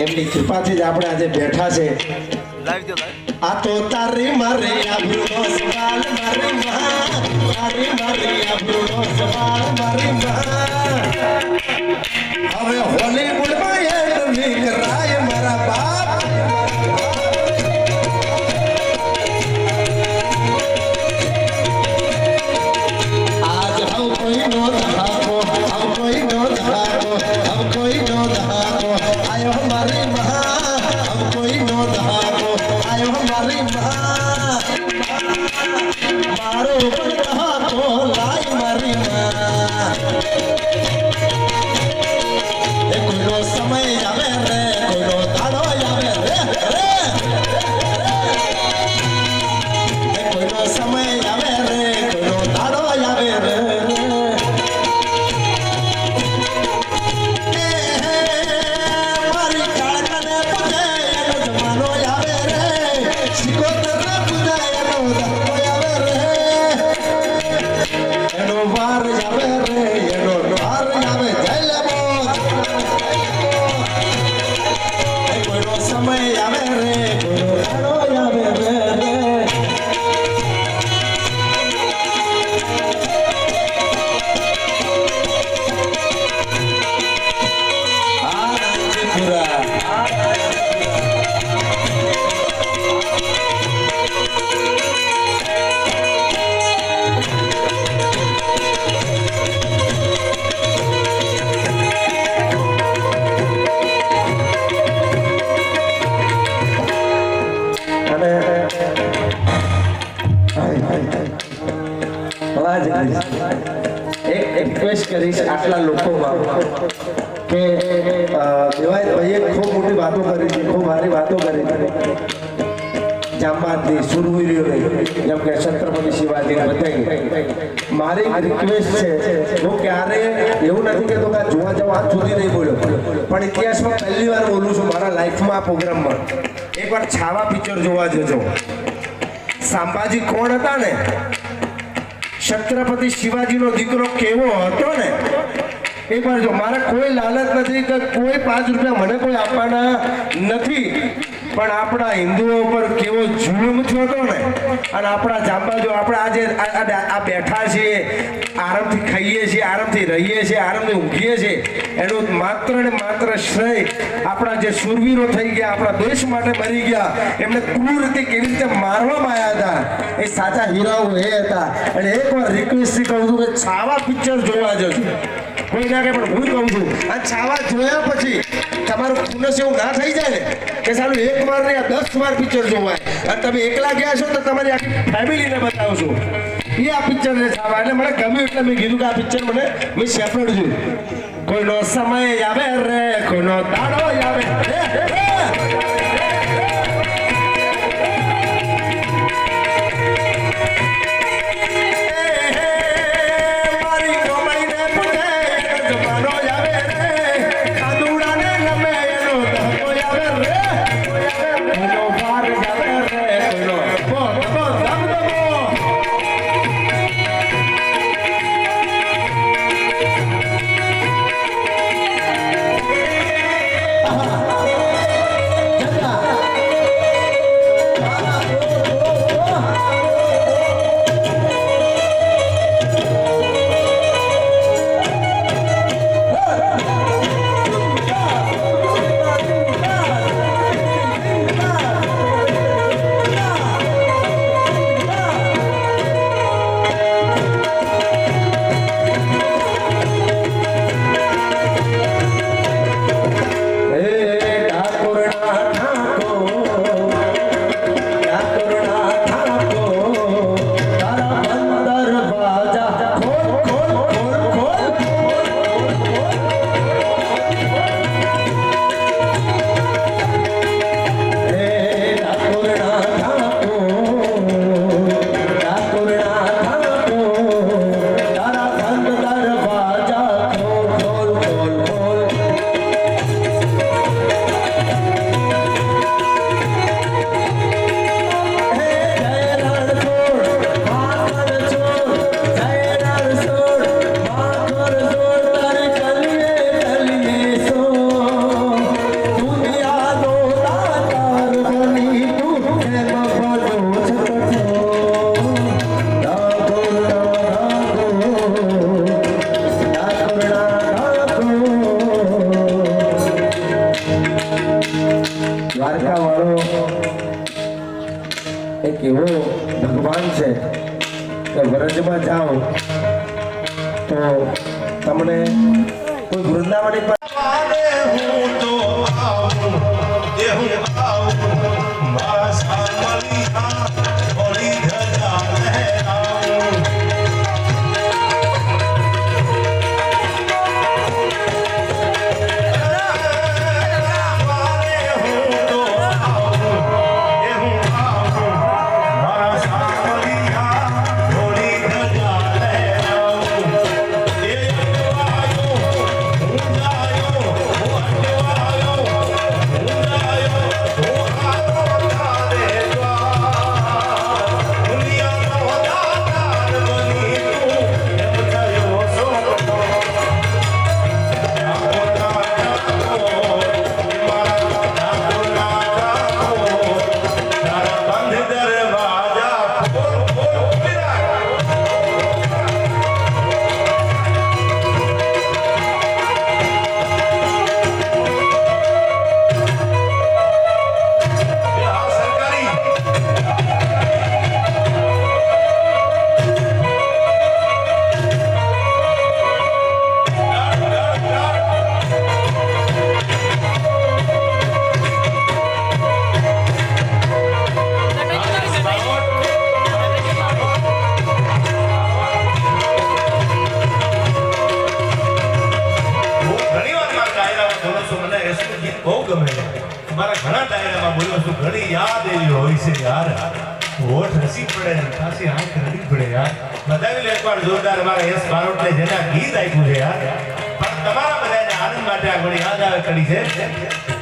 એમની કૃપાથી જ આપણે આજે બેઠા છે. આ તો તારી મારી આબરૂનો સવાલ મારી માં. તારી મારી આબરૂનો સવાલ મારી માં. હવે હોલીવુડમાં એન્ટ્રી એક કરીશ આટલા લોકોમાં કે અ, દેવાયતભાઈએ ખૂબ મોટી વાતો કરી છે વાતો કરી છે. કે છત્રપતિ શિવાજી મારી રિક્વેસ્ટ છે હું ક્યારે એવું નથી કે આ જોવા જવા સુધી નહીં બોલ્યો. પણ ઇતિહાસમાં પહેલી વાર બોલું છું મારા લાઈફમાં આ પ્રોગ્રામમાં એકવાર છાવા પિક્ચર જોવા જજો. સાંભાજી કોણ હતા ને? છત્રપતિ શિવાજીનો દીકરો કેવો હતો ને? એકવાર જો, મારે કોઈ લાલચ નથી કે કોઈ પાંચ રૂપિયા મને કોઈ આપવાના નથી. પણ આપણા હિન્દુઓ પર કેવો જુલમ થયો ને? અને આપણા જાંબાજો આપણે આજે આ બેઠા છીએ, આરામથી ખાઈએ છીએ, આરામથી રહીએ છીએ, આરામથી ઊંઘીએ છીએ એનું માત્ર ને માત્ર શ્રેય આપણા જે સુરવીરો થઈ ગયા, આપણા દેશ માટે મરી ગયા, એમને ક્રૂર રીતે કેવી રીતે મારવામાં આવ્યા હતા? એ સાચા હીરાઓ એ હતા. અને એકવાર રિક્વેસ્ટથી કહું છું કે છાવા પિક્ચર જોવા જજો. કોઈ ના કે પણ હું કહું છું, આ છાવા જોયા પછી તમારું પુનસ એવું ના થઈ જાય ને? કે સારું એક વાર ને દસ વાર પિક્ચર જોવાય. અને તમે એકલા ગયા છો તો તમારી આખી ફેમિલીને બતાવશો. એ આ પિક્ચર ને છાવા. એટલે મને ગમ્યું એટલે મેં કીધું કે આ પિક્ચર મને મેં સેપરેટ જોયું. conozco a ella, me reconozco, ya ver. Eh, વૃંદાવની હું તો આવું મારા ઘણા ડાયરામાં બોલ્યો છું ઘણી યાદ એવી હોય છે યાર. હોઠ હસી પડે પાછી આંખ રડી પડે યાર. બધાવી લે એકવાર જોરદાર મારા યશ બારોટને જેના ગીત આપ્યું છે યાર. પણ તમારા બધાને આનંદ માટે આ ઘણી યાદ આવે કરી છે.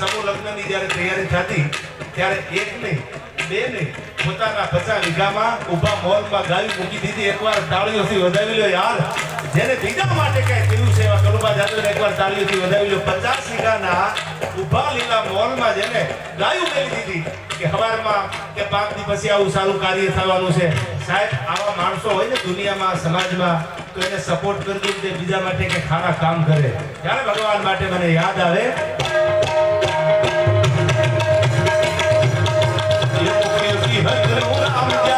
સમૂહ લગ્નની જ્યારે તૈયારી થતી, ત્યારે એક નહીં, બે નહીં, પોતાના પચાસ વીઘામાં ઊભા મોલમાં ગાવી મૂકી દીધી, એકવાર તાળીઓથી વધાવી લો યાર. જેને બીજા માટે કઈ કર્યું છે એવા કલુબા જાદવને એકવાર તાળીઓથી વધાવી લો પચાસ વીઘાના ઊભા લીલા મોલમાં જેને ગાયું મેલી દીધી, કે હવારમાં કે પાંચ દિવસ આવું સારું કાર્ય થવાનું છે. સાહેબ, આવા માણસો હોય ને દુનિયામાં, સમાજમાં, તો એને સપોર્ટ કરજો તે બીજા માટે કે ખારા કામ કરે. ત્યારે ભગવાન માટે મને યાદ આવે. 哎，我来。